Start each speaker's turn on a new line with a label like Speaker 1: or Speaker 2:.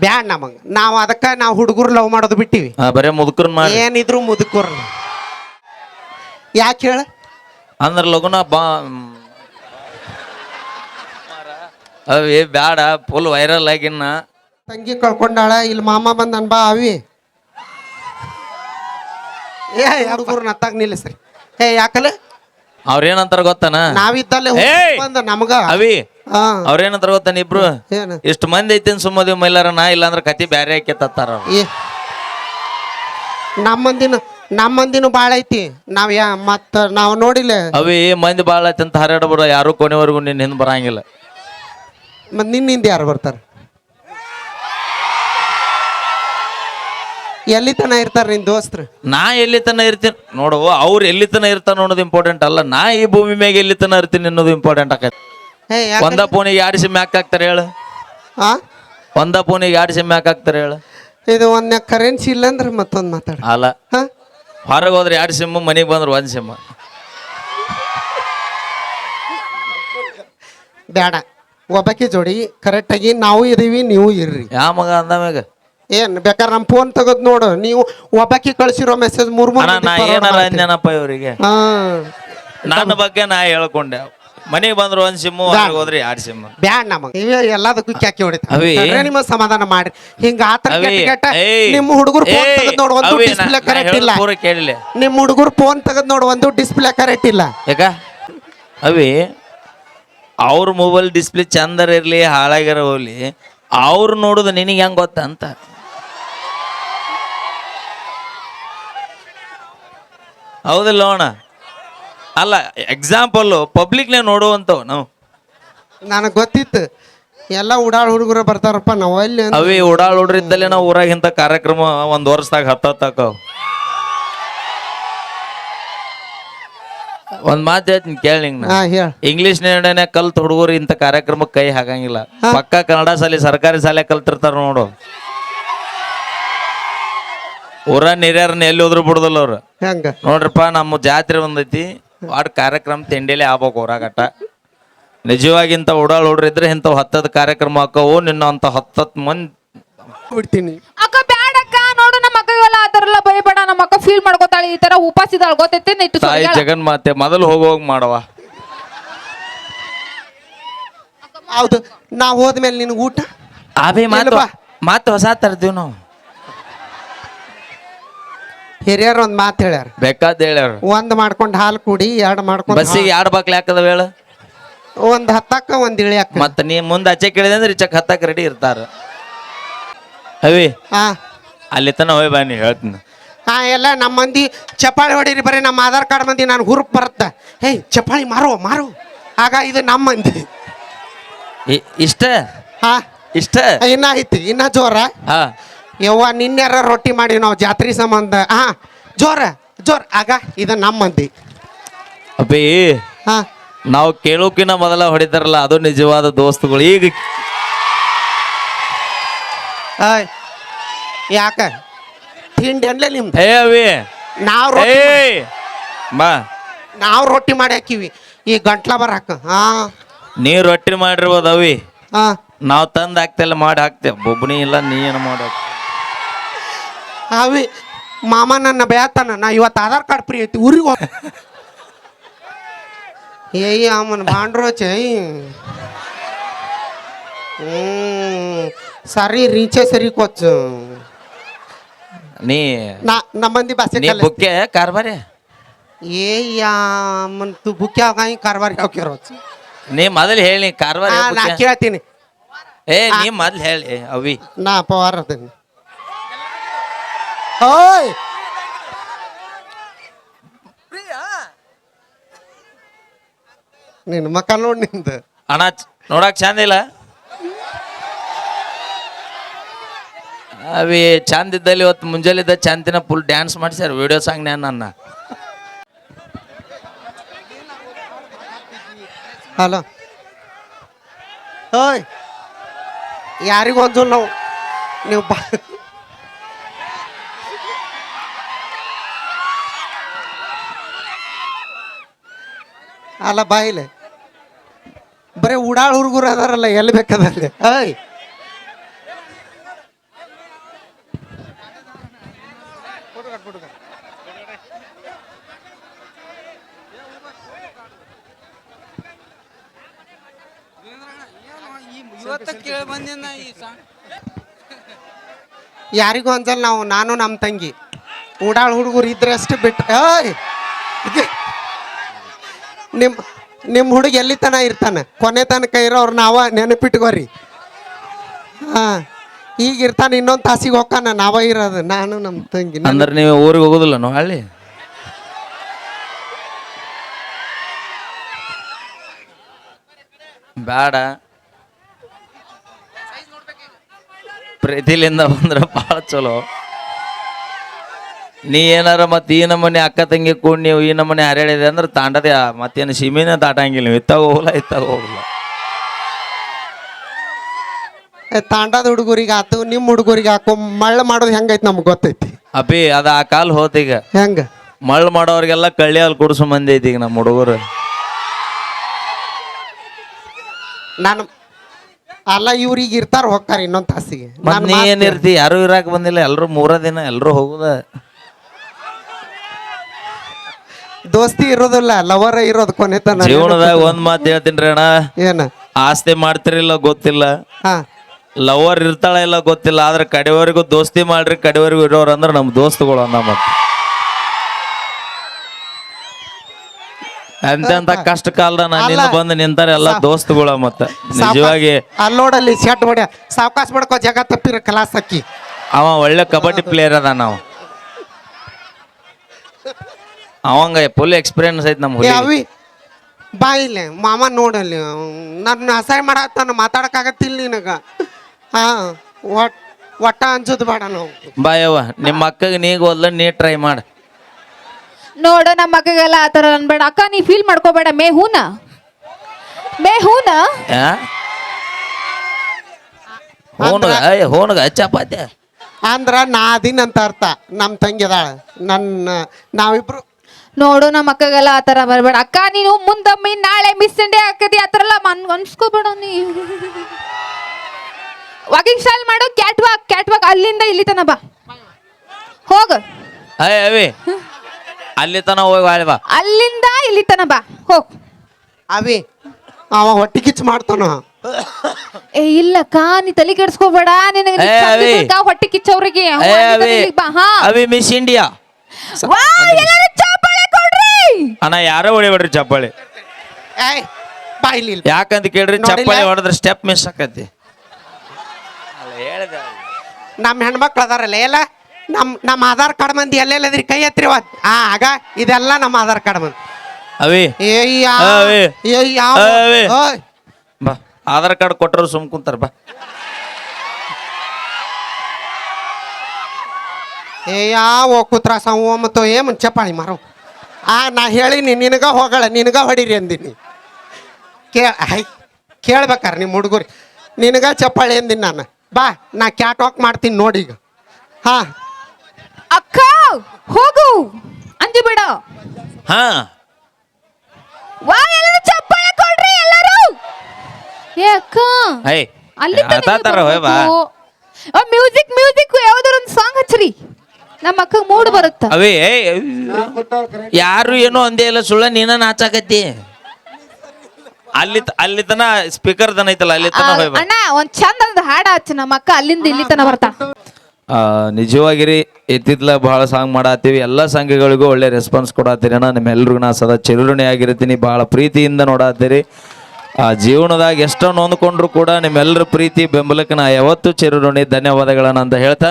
Speaker 1: ಬ್ಯಾಡ್ ನಮಗ್. ನಾವು ಅದಕ್ಕ ನಾವು ಹುಡುಗರು ಲವ್ ಮಾಡೋದು ಬಿಟ್ಟಿವಿ.
Speaker 2: ಆ, ಬರೇ ಮುದುಕರ್ ಮಾಡಿ
Speaker 1: ಏನಿದ್ರು ಮುದುಕರ್ ಯಾಕೆ ಹೇಳ?
Speaker 2: ಅಂದ್ರ ಲಗುನ ಬಾ ಅವೇ ಬ್ಯಾಡ ಫುಲ್ ವೈರಲ್ ಆಗಿನ್ನ.
Speaker 1: ತಂಗಿ ಕಳ್ಕೊಂಡಾಳ ಇಲ್ಲಿ ಮಾಮ ಬಂದ್ ಅನ್ಬಾ ಅವಿ. ಏ ಹುಡುಗರು ನತ್ತಾಗ ನಿಲ್ಲಿಸ್ರಿ. ಏ ಯಾಕಲೆ?
Speaker 2: ಅವ್ರೇನಂತಾರ ಗೊತ್ತಾನ?
Speaker 1: ನಾವಿದ್ದಲ್ಲೇ
Speaker 2: ಏಯ್!
Speaker 1: ಬಂದ ನಮಗ.
Speaker 2: ಅವಿ
Speaker 1: ಹಾ
Speaker 2: ಅವ್ರೇನಂತಾರ ಗೊತ್ತಾನ ಇಬ್ರು?
Speaker 1: ಇಷ್ಟ
Speaker 2: ಇಷ್ಟು ಮಂದಿ ಐತಿನ್ ಸುಮ್ಮದಿ ಮೈಲಾರ ನಾ ಇಲ್ಲಾಂದ್ರ ಕತಿ ಬ್ಯಾರೆ ಹಾಕೇತಾರ
Speaker 1: ಏ. ನಮ್ಮಂದಿನ ನಮ್ಮಂದಿನ ಬಾಳ ಐತಿ. ನಾವ್ ಯಾ ಮತ್ತ ನಾವು ನೋಡಿಲ್ಲ.
Speaker 2: ಅವಿ ಮಂದಿ ಬಾಳ ಐತಿ ಅಂತ ಹರಡಬಿಡ ಯಾರು ಕೊನೆವರೆಗೂ ನಿನ್ ಹಿಂದ್ ಬರಂಗಿಲ್ಲ.
Speaker 1: ಮತ್ ನಿನ್ನಿಂದ ಯಾರು ಬರ್ತಾರ? ಎಲ್ಲಿ ತನ ಇರ್ತಾರ ನಿನ್ ದೋಸ್ತ್ರು?
Speaker 2: ನಾ ಎಲ್ಲಿ ತನ ಇರ್ತೀನಿ? ನೋಡು ಅವ್ರು ಎಲ್ಲಿ ತನ ಇರ್ತಾನ ಅನ್ನೋದು ಇಂಪಾರ್ಟೆಂಟ್ ಅಲ್ಲ. ನಾ ಈ ಭೂಮಿ ಮ್ಯಾಗ ಎಲ್ಲಿ ತನ ಇರ್ತೀನಿ ಅನ್ನೋದು ಇಂಪಾರ್ಟೆಂಟ್ ಆಕೈತಿ.
Speaker 1: ಏ ಯಾಕ
Speaker 2: ಒಂದ ಫೋನಿಗೆ ಎರಡು ಸಿಮ್ ಯಾಕೆ ಹಾಕ್ತಾರೆ ಹೇಳು?
Speaker 1: ಆ?
Speaker 2: ಒಂದ ಫೋನಿಗೆ ಎರಡು ಸಿಮ್ ಯಾಕೆ ಹಾಕ್ತಾರೆ ಹೇಳು?
Speaker 1: ಇದು ಒಂದ್ ಕರೆನ್ಸಿ ಇಲ್ಲ ಅಂದ್ರೆ ಮತ್ತೊಂದ್ ಮಾತಾಡ.
Speaker 2: ಅಲ್ಲ.
Speaker 1: ಹಾ?
Speaker 2: ಹೊರಗೆ ಹೋದ್ರೆ ಎರಡು ಸಿಮ್ ಮನೆಗೆ ಬಂದ್ರೆ ಒಂದ್ ಸಿಮ್.
Speaker 1: ಬೇಡ ಒಬ್ಬಾಕಿ ಜೋಡಿ ಕರೆಕ್ಟಾಗಿ ನಾವು ಇದೀವಿ ನೀವು ಇರ್ರಿ.
Speaker 2: ಯಾ ಮಗ ಅಂದ ಮ್ಯಾಗ?
Speaker 1: ಏನ್ ಬೇಕಾದ್ರೆ ನಮ್ಮ ಫೋನ್ ತೆಗೆದ್ ನೋಡು. ನೀವು ಒಬ್ಬಾಕಿ ಕಳ್ಸಿರೋ ಮೆಸೇಜ್ ಮೂರ್ ಮೂರ್
Speaker 2: ಅಣ್ಣ ನಾ ಏನಾರ ಇವರಿಗೆ?
Speaker 1: ಹಾ.
Speaker 2: ನನ್ನ ಬಗ್ಗೆ ನಾ ಹೇಳ್ಕೊಂಡೆ. ಮನೆಗೆ ಬಂದ್ರು ಒಂದ್ ಸಿಮ್ ಹೊರಗೆ ಹೋದ್ರೆ ಎರಡು ಸಿಮ್
Speaker 1: ಬ್ಯಾಡ್ ನಮಗ್. ಇವೇ ಎಲ್ಲದಕ್ಕೂ ಕ್ಯಾಕಿ ಹೊಡಿತಾರೆ
Speaker 2: ಅವಿ.
Speaker 1: ತಡ್ರಿ ನಿಮ್ಮ ಸಮಾಧಾನ ಮಾಡ್ರಿ. ಹಿಂಗ ಆತರ
Speaker 2: ಅವಿ.
Speaker 1: ಕೆಟ್ಟ ಕೆಟ್ಟ
Speaker 2: ಏಯ್,
Speaker 1: ನಿಮ್ಮ ಹುಡುಗರು ಫೋನ್
Speaker 2: ಏಯ್,
Speaker 1: ತೆಗೆದು ನೋಡು ಒಂದು
Speaker 2: ಅವಿ, ನಾ-
Speaker 1: ಡಿಸ್ಪ್ಲೇ
Speaker 2: ನಾ
Speaker 1: ಕರೆಕ್ಟ್
Speaker 2: ಹೇಳೋದ್
Speaker 1: ಇಲ್ಲ.
Speaker 2: ಪೂರ ಕೇಳಿಲ್ಲ
Speaker 1: ನಿಮ್ಮ ಹುಡುಗರು ಫೋನ್ ತೆಗೆದ್ ನೋಡು ಒಂದು ಡಿಸ್ಪ್ಲೇ ಕರೆಕ್ಟ್ ಇಲ್ಲ.
Speaker 2: ಯಾಕ? ಅವಿ ಅವ್ರ ಮೊಬೈಲ್ ಡಿಸ್ಪ್ಲೇ ಚಂದರ ಇರಲಿ ಹಾಳಾಗಿರೋ ಹೋಗ್ಲಿ ಅವ್ರು ನೋಡುದು ನಿನಗೆ ಹೆಂಗ್ ಗೊತ್ತ ಅಂತ ಹೌದಿಲ್ಲ ಅಣ್ಣ. ಅಲ್ಲ ಎಕ್ಸಾಂಪಲ್ ಪಬ್ಲಿಕ್ನೇ ನೋಡುವಂತವ್ ನಾವು.
Speaker 1: ನನಗೆ ಗೊತ್ತಿತ್ತು. ಎಲ್ಲ ಉಡಾಳ್ ಹುಡುಗರು ಬರ್ತಾರಪ್ಪ ನಾವು ಅಲ್ಲಿ ಅಂದ್-
Speaker 2: ಅವಿ ಓಡಾಳ್ ಹುಡ್ರಿದ್ದಲ್ಲೇ ನಾವು ಊರಾಗ ಇಂಥ ಕಾರ್ಯಕ್ರಮ ಒಂದ್ ವರ್ಷದಾಗ ಹತ್ತತ್ತಾಕವು ಒಂದ್ ಮಾತು ಹೇಳ್ತೀನಿ ಕೇಳಿ ನಿಂಗೆ
Speaker 1: ಹಾ ಹೇಳ.
Speaker 2: ಇಂಗ್ಲಿಷ್ ನಿರ್ಣಯನೇ ಕಲ್ತ್ ಹುಡುಗರು ಇಂಥ ಕಾರ್ಯಕ್ರಮಕ್ಕೆ ಕೈ ಹಾಕಂಗಿಲ್ಲ. ಪಕ್ಕ ಕನ್ನಡ ಶಾಲೆ ಸರ್ಕಾರಿ ಶಾಲೆ ಕಲ್ತಿರ್ತಾರ ನೋಡು. ಊರ ಹಿರಿಯರನ್ನ ಎಲ್ಲಿ ಹೋದ್ರು ಬಿಡುದಿಲ್ಲ ಅವ್ರು.
Speaker 1: ಹೆಂಗ?
Speaker 2: ನೋಡ್ರಪ್ಪ ನಮ್ಮ ಜಾತ್ರೆ ಬಂದೈತಿ. ವಾಡ್ ಕಾರ್ಯಕ್ರಮ ತಿಂಡಿಲೇ ಆಗ್ಬೇಕು ಊರಾಗಟ್ಟ. ನಿಜವಾಗಿ ಇಂಥ ಉಡಾಳ್ ಹುಡ್ರು ಇದ್ರೆ ಇಂಥವು ಹತ್ತದ ಕಾರ್ಯಕ್ರಮ ಹಾಕವು ನಿನ್ನ ಅಂತ ಹತ್ತತ್ ಮಂದಿ
Speaker 1: ಬಿಡ್ತೀನಿ.
Speaker 3: ಅಕ್ಕ ಬ್ಯಾಡಕ್ಕ ನೋಡು ನಮ್ಮ ಅಕ್ಕಗೆಲ್ಲ ಆ ಥರ ಎಲ್ಲ ಭಯಬೇಡ ನಮ್ಮ ಅಕ್ಕ ಫೀಲ್ ಮಾಡ್ಕೋತಾಳೆ ಈ ತರ ಉಪಾಸ ಇದ್ದಾಳೆ ಗೊತ್ತೈತೆ ಇಟ್ಟು
Speaker 2: ತಾಯಿ ಜಗನ್ಮಾತೆ ಮೊದಲು ಹೋಗೋಗ್ ಮಾಡವ
Speaker 1: ಹೌದು ನಾವು ಹೋದ್ಮೇಲೆ ನಿನ್ ಊಟ?
Speaker 2: ಅಭಿ ಮಾತು. ಮಾತು ಹೊಸ ತರ್ತೀವಿ ನಾವು.
Speaker 1: ಹಿರಿಯರು ಒಂದ್ ಮಾತು ಹೇಳ್ಯಾರ.
Speaker 2: ಬೇಕಾದ ಹೇಳ್ಯಾರ.
Speaker 1: ಒಂದ್ ಮಾಡ್ಕೊಂಡ್ ಹಾಲು ಕುಡಿ ಎರಡು ಮಾಡ್ಕೊಂಡು
Speaker 2: ಬಸ್ಸಿಗೆ ಎರಡು ಬಾಕ್ಲಿ ಹಾಕದ ಹೇಳು?
Speaker 1: ಒಂದ್ ಹತ್ತಕ್ಕ ಒಂದ್ ಇಳಿಯಕ್ಕ
Speaker 2: ಮತ್ತ ನೀ ಮುಂದೆ ಆಚೆ ಕೇಳಿದೆ ಅಂದ್ರೆ ಈಚೆಕ್ ಹತ್ತಕ್ಕೆ ರೆಡಿ ಇರ್ತಾರ. ಅವಿ
Speaker 1: ಹಾ.
Speaker 2: ಅಲ್ಲಿ ತನ ಹೋಯ್ ಬನ್ನಿ ನೀ ಹೇಳ್ತೀನಿ.
Speaker 1: ಹಾ ಎಲ್ಲ ನಮ್ಮ ಮಂದಿ ಚಪಾಳಿ ಹೊಡೀರಿ ಬರೀ ನಮ್ಮ ಆಧಾರ್ ಕಾರ್ಡ್ ಮಂದಿ ನಾನು ಹುರುಪ್ ಬರುತ್ತೆ. ಹೇ ಚಪಾಳಿ ಮಾರೋ ಮಾರೋ. ಆಗ ಇದು ನಮ್ಮ ಮಂದಿ.
Speaker 2: ಇ- ಇಷ್ಟ?
Speaker 1: ಹಾ.
Speaker 2: ಇಷ್ಟ?
Speaker 1: ಇನ್ನ ಐತಿ ಇನ್ನ ಜೋರ.
Speaker 2: ಹಾ.
Speaker 1: ಯವ್ವ ನಿನ್ನೆರ ರೊಟ್ಟಿ ಮಾಡಿ ನಾವು ಜಾತ್ರೆ ಸಂಬಂಧ. ಹಾ ಜೋರ ಜೋರ್. ಆಗ ಇದು ನಮ್ಮ ಮಂದಿ
Speaker 2: ಅಬ್ಬಿ
Speaker 1: ಹಾ.
Speaker 2: ನಾವು ಕೇಳೋಕಿನ ಮೊದಲ ಹೊಡಿತಾರಲ್ಲ ಅದು ನಿಜವಾದ ದೋಸ್ತುಗಳು. ಈಗ
Speaker 1: ಆಯ್ ಯಾಕ? ತಿಂಡಿ ಅನ್ಲೇ ನಿಮ್ದು?
Speaker 2: ಹೇ ಅವಿ.
Speaker 1: ನಾವು
Speaker 2: ಏ
Speaker 1: ರೊಟ್ಟಿ
Speaker 2: ಬಾ.
Speaker 1: ನಾವು ರೊಟ್ಟಿ ಮಾಡಿ ಹಾಕಿವಿ. ಈ ಗಂಟ್ಲ ಬರಾಕ. ಹಾ
Speaker 2: ನೀ ರೊಟ್ಟಿ ಮಾಡಿರ್ಬೋದು ಅವಿ.
Speaker 1: ಹಾ
Speaker 2: ನಾವು ತಂದು ಹಾಕ್ತೆಲ್ಲ ಮಾಡಿ ಹಾಕ್ತೇವೆ ಬೊಬ್ಬನಿ ಇಲ್ಲ ನೀ ಏನು ಮಾಡಿ ಹಾಕ್ತಿ.
Speaker 1: ಅವಿ ಮಾಮ ನನ್ನ ಬೇತಾನ ನಾ ಇವತ್ತು ಆಧಾರ್ ಕಾರ್ಡ್ ಫ್ರೀ ಐತಿ ಊರಿಗೆ ಹೋಗ್ ಏಯ್ ಅಮ್ಮನ ಬಾಂಡ್ರೋಚೆ ಹ್ಞೂ ಸರಿ ರೀಚೆ ಸರಿ ಕೊಚ್ಚು.
Speaker 2: ನೀ
Speaker 1: ನಾ ನಮ್ಮಂದಿ ಭಾಷೆ ಕಲ
Speaker 2: ಬುಕ್ಕೆ ಕಾರ್ಬಾರಿ
Speaker 1: ಏಯ್ ಯಾಮನ್ ತು ಬುಕ್ಯ ಹೋಗಿ ಕಾರ್ಬಾರ್ ಹೋಗ್ಯಾರೋಚ್
Speaker 2: ನೀ ಮೊದಲು ಹೇಳಿ ಕಾರ್ಬಾರಿ
Speaker 1: ನಾ
Speaker 2: ಬುಕ್ಕೆ.
Speaker 1: ಕೇಳ್ತೀನಿ.
Speaker 2: ಏ ನೀ ಮೊದ್ಲು ಹೇಳಿ ಅವಿ.
Speaker 1: ನಾ ಪವಾರ ಅದೇನಿ. ಓಯ್ ನಿನ್ನ ಮಕ್ಕ ನೋಡಿ ನಿಂದು.
Speaker 2: ಅಣ್ಣ ಚ- ನೋಡಕ್ ಚಂದ ಇಲ್ಲ? ಅವಿ ಚಂದ ಇದ್ದಲ್ಲಿ ಇವತ್ತು ಮುಂಜಾಲಿದ್ದ ಚಂದಿನ ಫುಲ್ ಡ್ಯಾನ್ಸ್ ಮಾಡ್ಸ್ಯಾರ ವಿಡಿಯೋ ಸಾಂಗ್ ನನ್ನ.
Speaker 1: ಹಲೋ ಓಯ್ ಯಾರಿಗೊಂದು ನಾವು. ನೀವು ಬಾ. ಅಲ್ಲ ಬಾಯಿಲೆ ಬರೀ ಉಡಾಳ್ ಹುಡುಗರು ಅದಾರಲ್ಲ ಎಲ್ಲಿ ಬೇಕಾದಲ್ಲಿ?
Speaker 4: ಐ
Speaker 1: ಯಾರಿಗೂ ಅಂಜಲ್ ನಾವು ನಾನು ನಮ್ಮ ತಂಗಿ. ಉಡಾಳ್ ಹುಡುಗರು ಇದ್ರಷ್ಟು ಬಿಟ್ಟ ನಿಮ್ಮ ನಿಮ್ಮ ಹುಡುಗ ಎಲ್ಲಿ ತನ ಇರ್ತಾನೆ? ಕೊನೆ ತನಕ ಇರೋರು ನಾವ ನೆನಪಿಟ್ಕೋರಿ. ಹಾಂ, ಈಗ ಇರ್ತಾನೆ, ಇನ್ನೊಂದು ತಾಸಿಗೆ ಹೋಗ್ತಾನ, ನಾವ ಇರೋದು, ನಾನು ನಮ್ಮ ತಂಗಿ
Speaker 2: ಅಂದ್ರೆ ನೀವು ಊರಿಗೆ ಹೋಗೋದಿಲ್ಲ ನಾವು, ಹಳ್ಳಿ? ಬೇಡ ಪ್ರೀತಿಲಿಂದ ಬಂದ್ರೆ ಭಾಳ ಚಲೋ. ನೀ ಏನಾರ ಮತ್ತೆ ಈ ನಮ್ಮನೆ ಅಕ್ಕ ತಂಗಿ ಕೂಡ ನೀವು ಈ ನಮ್ಮನೆ ಹರಡಿದೆ ಅಂದ್ರೆ ತಾಂಡದೆ ಮತ್ತೇನು ಸೀಮೆನೇ ತಾಟಂಗಿಲ್ಲ ನೀವು ಇತ್ತಾಗ ಹೋಗಲ್ಲ ಇತ್ತಾಗ ಹೋಗಲ್ಲ
Speaker 1: ಏ, ತಾಂಡದ ಹುಡುಗರಿಗೆ ಆತು ನಿಮ್ಮ ಹುಡುಗರಿಗೆ ಹಾಕೋ. ಮಳ್ಳ ಮಾಡೋದು ಹೆಂಗೈತೆ ನಮ್ಗೆ ಗೊತ್ತೈತಿ.
Speaker 2: ಅಪಿ ಅದ ಆ ಕಾಲ್ ಹೋತೀಗ
Speaker 1: ಹೆಂಗ?
Speaker 2: ಮಳ್ಳ ಮಾಡೋರಿಗೆಲ್ಲ ಕಳ್ಳಿ ಅಲ್ಲಿ ಕುಡಿಸೋ ಮಂದಿ ಐತಿ ಈಗ ನಮ್ಮ ಹುಡುಗರು.
Speaker 1: ನಾನು ಅಲ್ಲ ಇವ್ರಿಗೆ ಇರ್ತಾರ ಹೋಗ್ತಾರೆ ಇನ್ನೊಂದು ತಾಸಿಗೆ.
Speaker 2: ಮತ್ ನೀ ಏನಿರ್ತಿ ಯಾರು ಇರಾಕ್ ಬಂದಿಲ್ಲ. ಎಲ್ಲರೂ ಮೂರ ದಿನ ಎಲ್ಲರೂ ಹೋಗುದ.
Speaker 1: ದೋಸ್ತಿ ಇರೋದಿಲ್ಲ ಲವರ್ ಇರೋದು ಕೊನೆ ತನ
Speaker 2: ಜೀವನದಾಗ ಒಂದ್ ಮಾತು ಹೇಳ್ತೀನಿ ಅಣ್ಣ.
Speaker 1: ಏನ?
Speaker 2: ಆಸ್ತಿ ಮಾಡ್ತಿರಿಲ್ಲ ಗೊತ್ತಿಲ್ಲ.
Speaker 1: ಹಾ.
Speaker 2: ಲವರ್ ಇರ್ತಾಳ ಇಲ್ಲ ಗೊತ್ತಿಲ್ಲ ಆದ್ರೆ ಕಡೆವರೆಗೂ ದೋಸ್ತಿ ಮಾಡ್ರಿ ಕಡೆವರೆಗೂ ಇರೋರು ಅಂದ್ರೆ ನಮ್ಮ ದೋಸ್ತುಗಳು ಅಂದ ಮತ್ತ ಎಂತೆಂತ ಕಷ್ಟ ಕಾಲದ ನಾನು. ಬಂದು ನಿಂತಾರೆ ಎಲ್ಲ ದೋಸ್ತುಗಳ ಮತ್ತ. ನಿಜವಾಗಿ
Speaker 1: ಅಲ್ಲೋಡಲ್ಲಿ ಸೆಟ್ ಹೊಡ್ಯ ಸಾವಕಾಶ ಮಾಡ್ಕೋ ಜಗ ತಪ್ಪಿರ ಕ್ಲಾಸ್ ಅಕ್ಕಿ.
Speaker 2: ಅವ ಒಳ್ಳೆ ಕಬಡ್ಡಿ ಪ್ಲೇಯರ್ ಅದ ನಾವು ಅವಂಗ ಫುಲ್ ಎಕ್ಸ್ಪೀರಿಯನ್ಸ್ ಐತಿ ನಮ್ಮ
Speaker 1: ಏ
Speaker 2: ಹುಡುಗಿ
Speaker 1: ಅವಿ ಬಾ ಇಲ್ಲಿ. ಮಾಮ ನೋಡಲ್ಲಿ ನನ್ನ ಅಸಹ್ಯ ಮಾಡತ್ತಾನ ಮಾತಾಡಕ್ಕಾಗತ್ತಿಲ್ಲ ನಿನಗ. ಹಾ ಒಟ್ ಒಟ್ಟ ಅನ್ಸೋದು ಬೇಡ ನಾವು.
Speaker 2: ಬಾಯವ್ವ ನಿಮ್ಮ ಅಕ್ಕಗೆ ನೀಗ ಒಲ್ಲ ನೀ ಟ್ರೈ ಮಾಡ.
Speaker 3: ನೋಡು ನಮ್ಮ ಅಕ್ಕಗೆಲ್ಲ ಆ ಥರ ಅನ್ಬೇಡ. ಅಕ್ಕ ನೀ ಫೀಲ್ ಮಾಡ್ಕೋಬೇಡ. ಮೇ ಹೂನ? ಮೇ ಹೂನ?
Speaker 2: ಹೋನಗ ಹೋನಗ ಚಪಾತಿ
Speaker 1: ಅಂದ್ರ ನಾ ದಿನ ಅಂತ ಅರ್ಥ. ನಮ್ಮ ತಂಗಿ ಅದಾಳ ನನ್ನ ನಾವಿಬ್ರು
Speaker 3: ನೋಡು ನಮ್ಮ ಅಕ್ಕಗೆಲ್ಲ ಆ ಥರ ಬರಬೇಡ. ಅಕ್ಕ ನೀನು ಮುಂದಮ್ಮಿ ನಾಳೆ ಮಿಸ್ ಇಂಡಿಯಾ ಹಾಕದಿ ಆ ಥರ ಎಲ್ಲ ಮನ್ ಅನ್ಸ್ಕೋಬೇಡ ನೀ ವಾಕಿಂಗ್ ಸ್ಟೈಲ್ ಮಾಡು ಕ್ಯಾಟ್ ವಾಕ್ ಕ್ಯಾಟ್ ವಾಕ್ ಅಲ್ಲಿಂದ ಇಲ್ಲಿ ತನ ಬಾ. ಹೋಗ.
Speaker 2: ಅಯ್ಯ ಅವಿ. ಅಲ್ಲಿ ತನ ಹೋಗಿ ಬಾಳೆ ಬಾ.
Speaker 3: ಅಲ್ಲಿಂದ ಇಲ್ಲಿ ತನ ಬಾ. ಹೋಗ್.
Speaker 1: ಅವಿ ಅವ ಹೊಟ್ಟಿ ಕಿಚ್ಚು ಮಾಡ್ತಾನ.
Speaker 3: ಏ ಇಲ್ಲಕ್ಕ ನೀ ತಲೆ ಕೆಡಿಸ್ಕೋಬೇಡ. ನಿನಗೆ
Speaker 2: ಏ, ಅವಿ.
Speaker 3: ಹೊಟ್ಟೆ ಕಿಚ್ಚವ್ರಿಗೆ.
Speaker 2: ಅವಿ.
Speaker 3: ಹಾ.
Speaker 2: ಅವಿ ಮಿಸ್ ಇಂಡಿಯಾ
Speaker 3: ವಾ ಎಲ್ಲರೂ
Speaker 2: ಅಣ್ಣ ಯಾರೋ ಹೊಡಿಬೇಡ್ರಿ ಚಪ್ಪಾಳಿ.
Speaker 1: ಏಯ್ ಬಾ ಇಲ್ಲಿ.
Speaker 2: ಯಾಕಂತ ಕೇಳ್ರಿ
Speaker 1: ನೋಡಿಲ್ಲ?
Speaker 2: ಚಪ್ಪಾಳಿ ಹೊಡೆದ್ರೆ ಸ್ಟೆಪ್ ಮಿಸ್ ಆಕತಿ.
Speaker 1: ನಮ್ಮ ಹೆಣ್ಮಕ್ಳು ಅದಾರಲ್ಲ ಎಲ್ಲ? ನಮ್ಮ ನಮ್ಮ ಆಧಾರ್ ಕಾರ್ಡ್ ಮಂದಿ ಎಲ್ಲೆಲ್ಲದ್ರಿ? ಕೈ ಎತ್ತಿರಿ ಆ ಆಗ ಇದೆಲ್ಲ ನಮ್ಮ ಆಧಾರ್ ಕಾರ್ಡ್ ಮಂದಿ.
Speaker 2: ಅವಿ.
Speaker 1: ಏಯ್ ಯಾ
Speaker 2: ಅವಿ.
Speaker 1: ಏಯ್ ಯಾವ
Speaker 2: ಅವಿ.
Speaker 1: ಓಯ್.
Speaker 2: ಬಾ ಆಧಾರ್ ಕಾರ್ಡ್ ಕೊಟ್ಟರು ಸುಮ್ ಕುಂತಾರ ಬಾ.
Speaker 1: ಏ ಯಾವ ಕೂತ್ರ ಸಂವ ಮತ್ತು ಏ ಮುಂಚೆ ಚಪ್ಪಾಳಿ ಮಾರೋ. ಆ ನಾ ಹೇಳಿನಿ ನಿನಗ ಹೋಗಳ ನಿನಗ ಹೊಡೀರಿ ಅಂದಿನಿ. ಕೇ ಹೈ ಕೇಳ್ಬೇಕಾರ ನಿಮ್ಮ ಹುಡುಗರು. ನಿನಗ ಚಪ್ಪಾಳೆ ಅಂದಿನಿ ನಾನು. ಬಾ ನಾ ಕ್ಯಾಟ್ ವಾಕ್ ಮಾಡ್ತೀನಿ ನೋಡಿ ಈಗ. ಹಾ.
Speaker 3: ಅಕ್ಕ ಹೋಗು. ಅಂದಿ ಬಿಡ.
Speaker 2: ಹಾ.
Speaker 3: ವಾ ಎಲ್ಲರೂ ಚಪ್ಪಾಳೆ ಕೊಡ್ರಿ ಎಲ್ಲರೂ. ಏ ಅಕ್ಕ. ಅಲ್ಲಿ
Speaker 2: ಹತ್ತಾತಾರ ಹೋಯ್ ಬಾ.
Speaker 3: ಮ್ಯೂಸಿಕ್ ಮ್ಯೂಸಿಕ್ ಯಾವ್ದಾರ ಒಂದು ಸಾಂಗ್ ಹಚ್ಚ್ರಿ ನಮ್ಮ ಅಕ್ಕ ಮೂಡ್ ಬರುತ್ತೆ?
Speaker 2: ಅವೇ ಯಾರು ಏನೋ ಅಂದೇ ಇಲ್ಲ ಸುಳ್ಳ ನೀನ ನಾಚಾಕತ್ತಿ. ಅಲ್ಲಿ ಅಲ್ಲಿ ತನ ಸ್ಪೀಕರ್ ತನ ಐತಲ್ಲ ಅಲ್ಲಿ ತನ ಹೋಯ್ ಬಾ.
Speaker 3: ಅಣ್ಣ ಒಂದ್ ಚಂದ ಒಂದು ಹಾಡ ಹಚ್ಚ ನಮ್ಮ ಅಕ್ಕ ಅಲ್ಲಿಂದ ಇಲ್ಲಿ ತನ ಬರ್ತಾ.
Speaker 2: ಆ, ನಿಜವಾಗಿರಿ ಇತ್ತಿತ್ಲ ಬಹಳ ಸಾಂಗ್ ಮಾಡಾತೀವಿ ಎಲ್ಲ ಸಾಂಗ್ಗಳಿಗೂ ಒಳ್ಳೆ ರೆಸ್ಪಾನ್ಸ್ ಕೊಡತ್ತೀರಿ ಅಣ್ಣ. ನಿಮ್ಮೆಲ್ರಿಗೂ ನಾ ಸದಾ ಚಿರುಣಿ ಆಗಿರ್ತೀನಿ. ಬಹಳ ಪ್ರೀತಿಯಿಂದ ನೋಡಾತೀರಿ ಆ ಜೀವನದಾಗ ಎಷ್ಟೋ ನೊಂದ್ಕೊಂಡ್ರು ಕೂಡ ನಿಮ್ಮೆಲ್ಲರ ಪ್ರೀತಿ ಬೆಂಬಲಕ್ಕೆ ನಾ ಯಾವತ್ತೂ ಚಿರುಣಿ ಧನ್ಯವಾದಗಳನ್ನ ಅಂತ ಹೇಳ್ತಾ